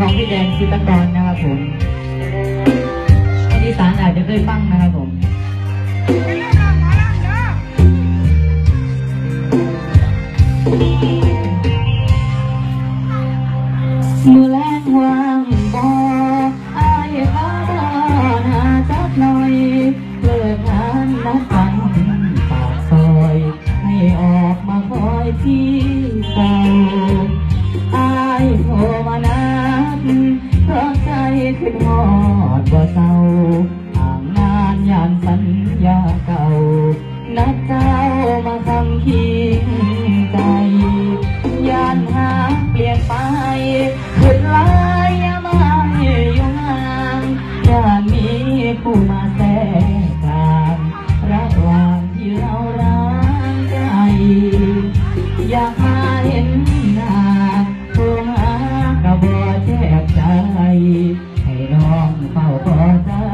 ของพี่แดงซิตกรนะครับผมคนอีสานอาจจะเคยฟังนะครับผมมือ ผู้มาแทรกกลางระหว่างที่เรารักใจอยากมาเห็นหน้าตัวหากระบอกแทบใจ ให้น้องเฝ้าขอเจ้า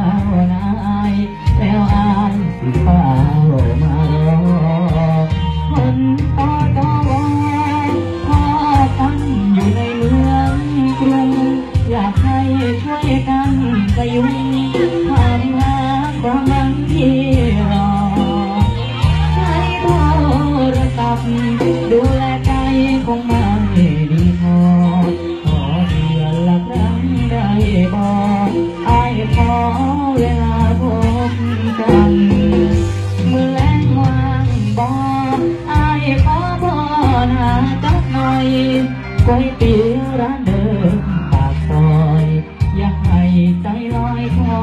นายแล้วอายสิเฝ้ามาอคนต่อต่อวอนพอตั้งอยู่ในเมืองกรุงอยากให้ช่วยกันพยุงควา ร้านเดิมปากซอย อย่าให้ใจลอยคอ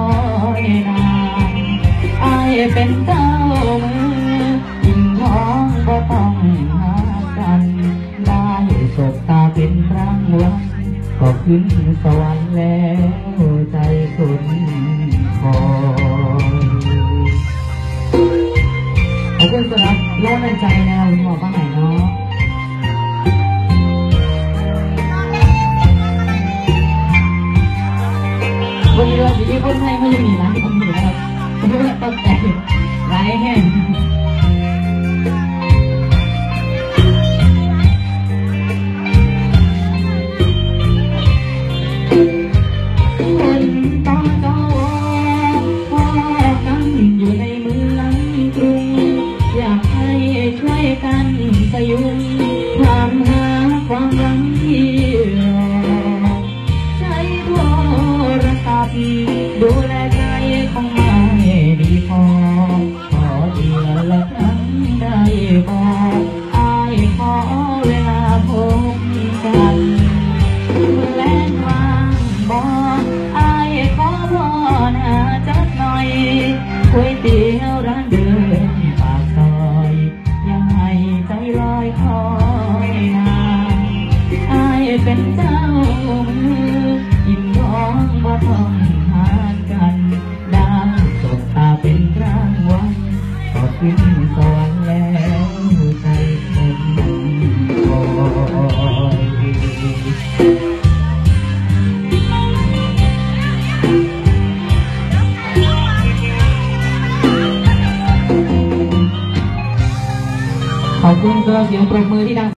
ยนานอายเป็นเจ้ามือยิ่งท้องก็ต้องหากัน ได้สบตาเป็นรังวันก็ขึ้นสวรรค์แล้วใจคุณคอยขอบคุณสำหรับโลกในใจนะครับคุณหมอป้าไหน เนาะวันนี้เราจะยี่ปุ่นให้ไม่ยังมีร้านที่ผมอยู่นะครับผมก็ตั้งใจไร้แห้งคนต้องจอพ่อกันอยู่ในมืองกรุงอยากให้ช่วยกันพยุงความหาความหวังที่ ดูแลใจคงไม่ดีพอขอเดือนละครั้งได้บอกอายขอเวลาพบกันเมื่แลงวางบอกอายขอพรหาจักหน่อยก๋วยเตี๋ยวร้านเดิมปากซอยอย่าให้ใจลอยคอยนานอายเป็นเจ้ามือ ต้องหากันดาวสบตาเป็นกลางวันก็ขึ้นสวรรค์แล้วใจคนคอยขอบคุณตัวเสียงปรบมือที่ดัง